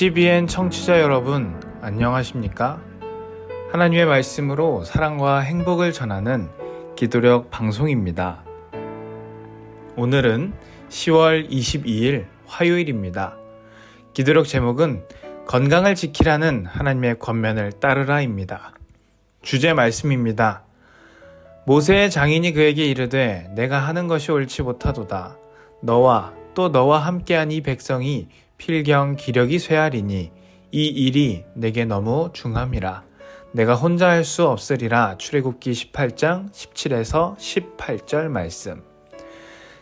CBN 청취자 여러분, 안녕하십니까? 하나님의 말씀으로 사랑과 행복을 전하는 기도력 방송입니다. 오늘은 10월 22일 화요일입니다. 기도력 제목은 건강을 지키라는 하나님의 권면을 따르라입니다. 주제 말씀입니다. 모세의 장인이 그에게 이르되 내가 하는 것이 옳지 못하도다. 너와 또 너와 함께한 이 백성이 필경 기력이 쇠하리니 이 일이 내게 너무 중함이라. 내가 혼자 할 수 없으리라. 출애굽기 18장 17에서 18절 말씀.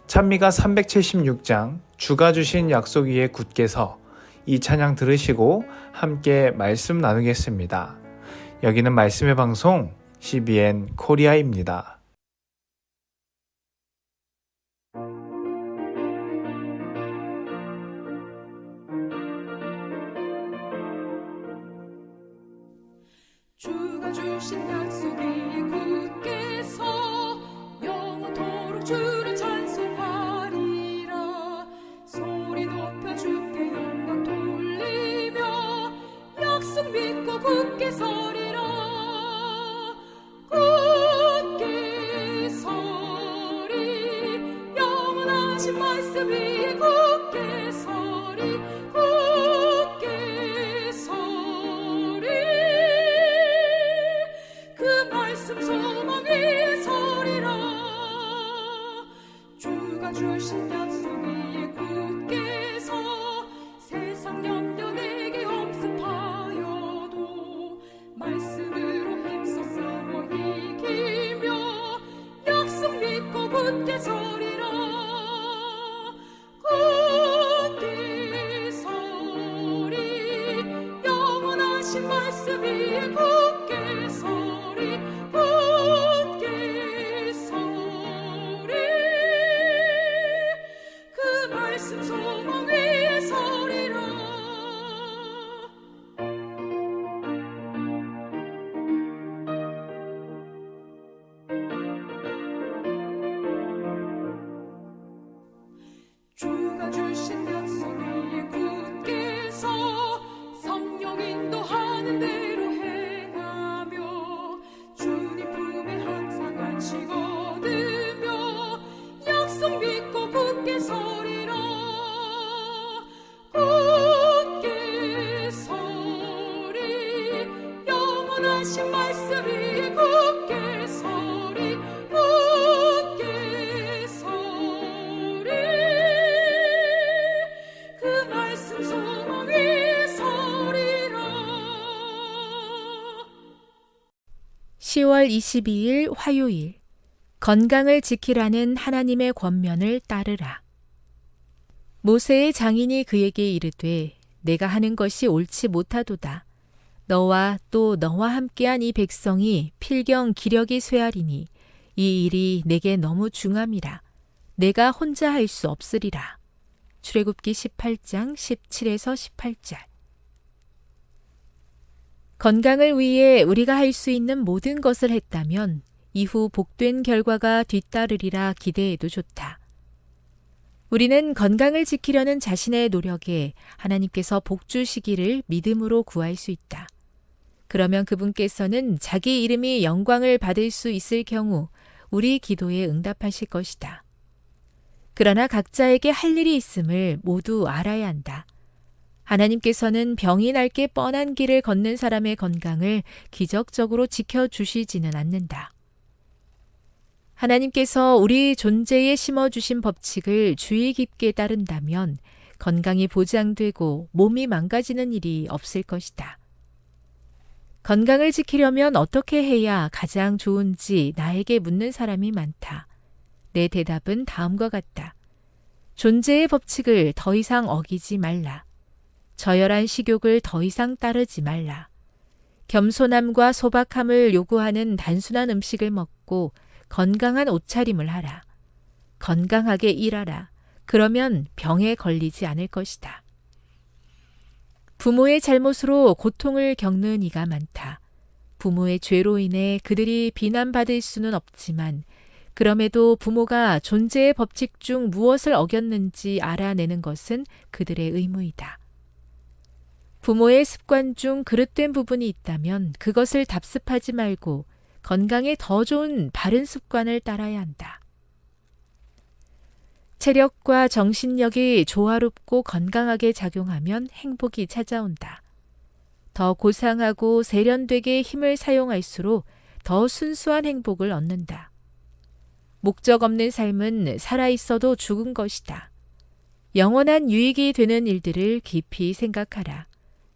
찬미가 376장 주가 주신 약속 위에 굳게 서 이 찬양 들으시고 함께 말씀 나누겠습니다. 여기는 말씀의 방송 CBN 코리아입니다. 10월 22일 화요일 건강을 지키라는 하나님의 권면을 따르라. 모세의 장인이 그에게 이르되 내가 하는 것이 옳지 못하도다. 너와 또 너와 함께한 이 백성이 필경 기력이 쇠하리니 이 일이 내게 너무 중함이라. 내가 혼자 할 수 없으리라. 출애굽기 18장 17에서 18절. 건강을 위해 우리가 할 수 있는 모든 것을 했다면 이후 복된 결과가 뒤따르리라 기대해도 좋다. 우리는 건강을 지키려는 자신의 노력에 하나님께서 복 주시기를 믿음으로 구할 수 있다. 그러면 그분께서는 자기 이름이 영광을 받을 수 있을 경우 우리 기도에 응답하실 것이다. 그러나 각자에게 할 일이 있음을 모두 알아야 한다. 하나님께서는 병이 날 게 뻔한 길을 걷는 사람의 건강을 기적적으로 지켜주시지는 않는다. 하나님께서 우리 존재에 심어주신 법칙을 주의 깊게 따른다면 건강이 보장되고 몸이 망가지는 일이 없을 것이다. 건강을 지키려면 어떻게 해야 가장 좋은지 나에게 묻는 사람이 많다. 내 대답은 다음과 같다. 존재의 법칙을 더 이상 어기지 말라. 저열한 식욕을 더 이상 따르지 말라. 겸손함과 소박함을 요구하는 단순한 음식을 먹고 건강한 옷차림을 하라. 건강하게 일하라. 그러면 병에 걸리지 않을 것이다. 부모의 잘못으로 고통을 겪는 이가 많다. 부모의 죄로 인해 그들이 비난받을 수는 없지만 그럼에도 부모가 존재의 법칙 중 무엇을 어겼는지 알아내는 것은 그들의 의무이다. 부모의 습관 중 그릇된 부분이 있다면 그것을 답습하지 말고 건강에 더 좋은 바른 습관을 따라야 한다. 체력과 정신력이 조화롭고 건강하게 작용하면 행복이 찾아온다. 더 고상하고 세련되게 힘을 사용할수록 더 순수한 행복을 얻는다. 목적 없는 삶은 살아있어도 죽은 것이다. 영원한 유익이 되는 일들을 깊이 생각하라.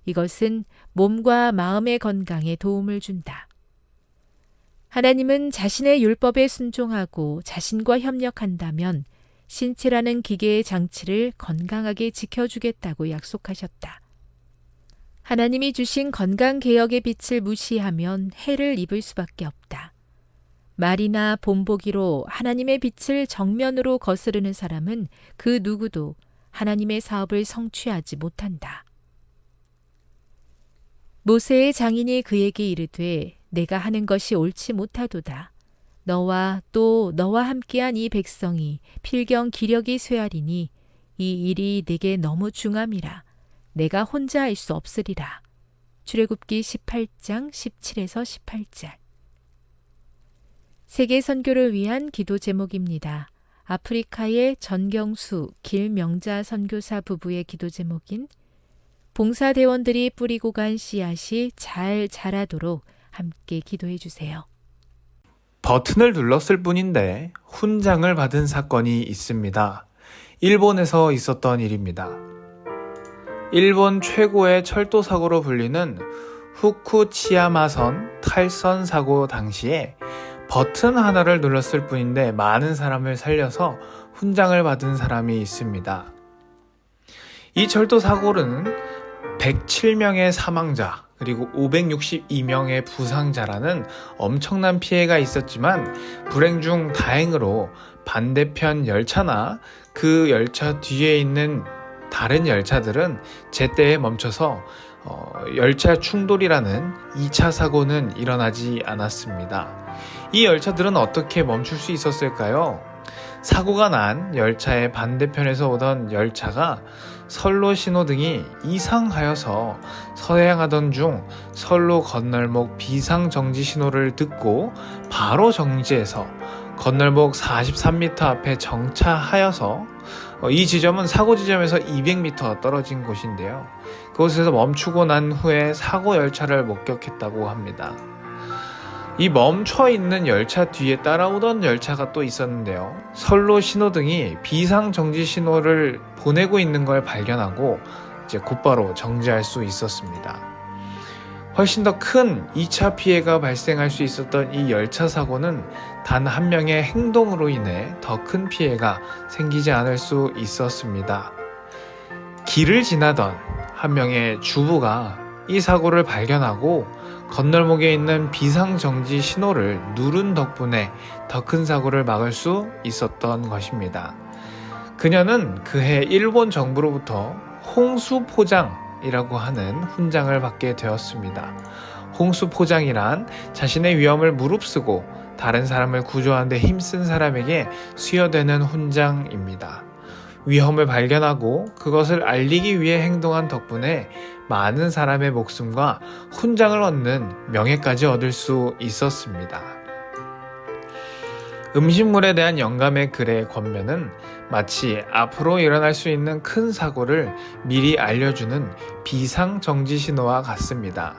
이것은 몸과 마음의 건강에 도움을 준다. 하나님은 자신의 율법에 순종하고 자신과 협력한다면 신체라는 기계의 장치를 건강하게 지켜주겠다고 약속하셨다. 하나님이 주신 건강 개혁의 빛을 무시하면 해를 입을 수밖에 없다. 말이나 본보기로 하나님의 빛을 정면으로 거스르는 사람은 그 누구도 하나님의 사업을 성취하지 못한다. 모세의 장인이 그에게 이르되 내가 하는 것이 옳지 못하도다. 너와 또 너와 함께한 이 백성이 필경 기력이 쇠하리니 이 일이 내게 너무 중함이라. 내가 혼자 할 수 없으리라. 출애굽기 18장 17에서 18절. 세계 선교를 위한 기도 제목입니다. 아프리카의 전경수 길명자 선교사 부부의 기도 제목인 봉사대원들이 뿌리고 간 씨앗이 잘 자라도록 함께 기도해 주세요. 버튼을 눌렀을 뿐인데 훈장을 받은 사건이 있습니다. 일본에서 있었던 일입니다. 일본 최고의 철도 사고로 불리는 후쿠치야마선 탈선 사고 당시에 버튼 하나를 눌렀을 뿐인데 많은 사람을 살려서 훈장을 받은 사람이 있습니다. 이 철도 사고는 107명의 사망자 그리고 562명의 부상자라는 엄청난 피해가 있었지만 불행 중 다행으로 반대편 열차나 그 열차 뒤에 있는 다른 열차들은 제때에 멈춰서 어, 열차 충돌이라는 2차 사고는 일어나지 않았습니다. 이 열차들은 어떻게 멈출 수 있었을까요? 사고가 난 열차의 반대편에서 오던 열차가 선로 신호등이 이상하여서 서행하던 중 선로 건널목 비상 정지 신호를 듣고 바로 정지해서 건널목 43m 앞에 정차하여서 어, 이 지점은 사고 지점에서 200m 떨어진 곳인데요. 그곳에서 멈추고 난 후에 사고 열차를 목격했다고 합니다. 이 멈춰 있는 열차 뒤에 따라오던 열차가 또 있었는데요. 선로 신호등이 비상 정지 신호를 보내고 있는 걸 발견하고 이제 곧바로 정지할 수 있었습니다. 훨씬 더 큰 2차 피해가 발생할 수 있었던 이 열차 사고는 단 한 명의 행동으로 인해 더 큰 피해가 생기지 않을 수 있었습니다. 길을 지나던 한 명의 주부가 이 사고를 발견하고 건널목에 있는 비상정지 신호를 누른 덕분에 더 큰 사고를 막을 수 있었던 것입니다. 그녀는 그해 일본 정부로부터 홍수 포장이라고 하는 훈장을 받게 되었습니다. 홍수 포장이란 자신의 위험을 무릅쓰고 다른 사람을 구조하는 데 힘쓴 사람에게 수여되는 훈장입니다. 위험을 발견하고 그것을 알리기 위해 행동한 덕분에 많은 사람의 목숨과 훈장을 얻는 명예까지 얻을 수 있었습니다. 음식물에 대한 영감의 글의 권면은 마치 앞으로 일어날 수 있는 큰 사고를 미리 알려주는 비상정지 신호와 같습니다.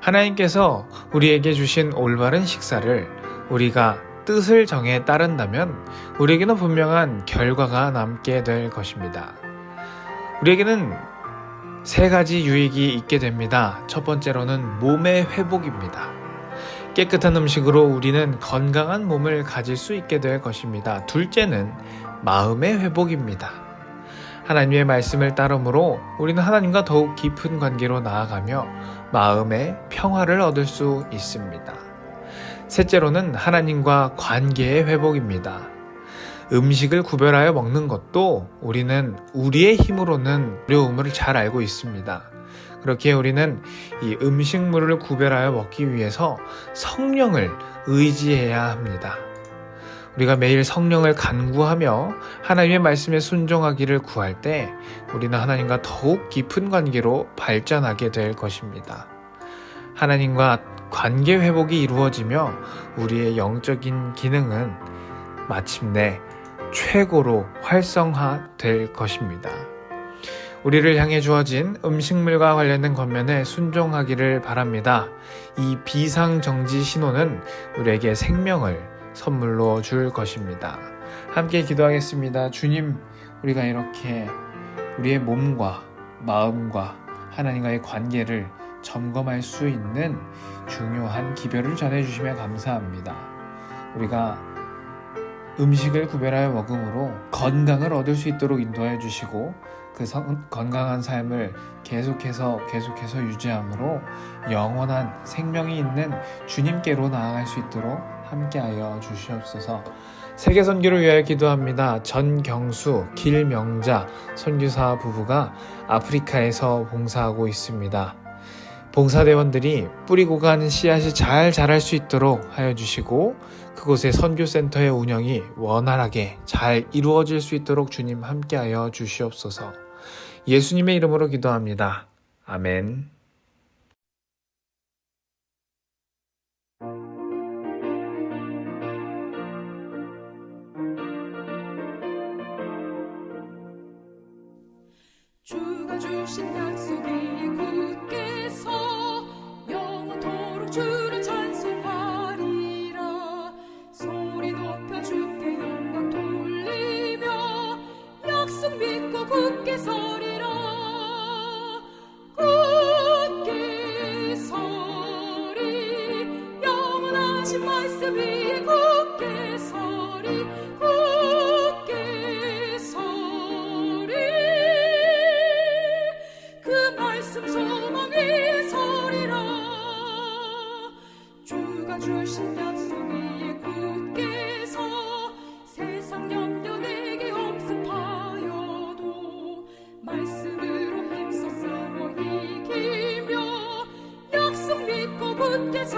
하나님께서 우리에게 주신 올바른 식사를 우리가 뜻을 정해 따른다면 우리에게는 분명한 결과가 남게 될 것입니다. 우리에게는 세 가지 유익이 있게 됩니다. 첫 번째로는 몸의 회복입니다. 깨끗한 음식으로 우리는 건강한 몸을 가질 수 있게 될 것입니다. 둘째는 마음의 회복입니다. 하나님의 말씀을 따름으로 우리는 하나님과 더욱 깊은 관계로 나아가며 마음의 평화를 얻을 수 있습니다. 셋째로는 하나님과 관계의 회복입니다. 음식을 구별하여 먹는 것도 우리는 우리의 힘으로는 어려움을 잘 알고 있습니다. 그렇게 우리는 이 음식물을 구별하여 먹기 위해서 성령을 의지해야 합니다. 우리가 매일 성령을 간구하며 하나님의 말씀에 순종하기를 구할 때 우리는 하나님과 더욱 깊은 관계로 발전하게 될 것입니다. 하나님과 관계 회복이 이루어지며 우리의 영적인 기능은 마침내 최고로 활성화될 것입니다. 우리를 향해 주어진 음식물과 관련된 권면에 순종하기를 바랍니다. 이 비상정지 신호는 우리에게 생명을 선물로 줄 것입니다. 함께 기도하겠습니다. 주님, 우리가 이렇게 우리의 몸과 마음과 하나님과의 관계를 점검할 수 있는 중요한 기별을 전해주시며 감사합니다. 우리가 음식을 구별하여 먹음으로 건강을 얻을 수 있도록 인도하여 주시고 그 성- 건강한 삶을 계속해서 계속해서 유지함으로 영원한 생명이 있는 주님께로 나아갈 수 있도록 함께하여 주시옵소서. 세계 선교를 위하여 기도합니다. 전경수, 길명자 선교사 부부가 아프리카에서 봉사하고 있습니다. 봉사대원들이 뿌리고 가는 씨앗이 잘 자랄 수 있도록 하여 주시고 그곳의 선교센터의 운영이 원활하게 잘 이루어질 수 있도록 주님 함께하여 주시옵소서. 예수님의 이름으로 기도합니다. 아멘. Oben des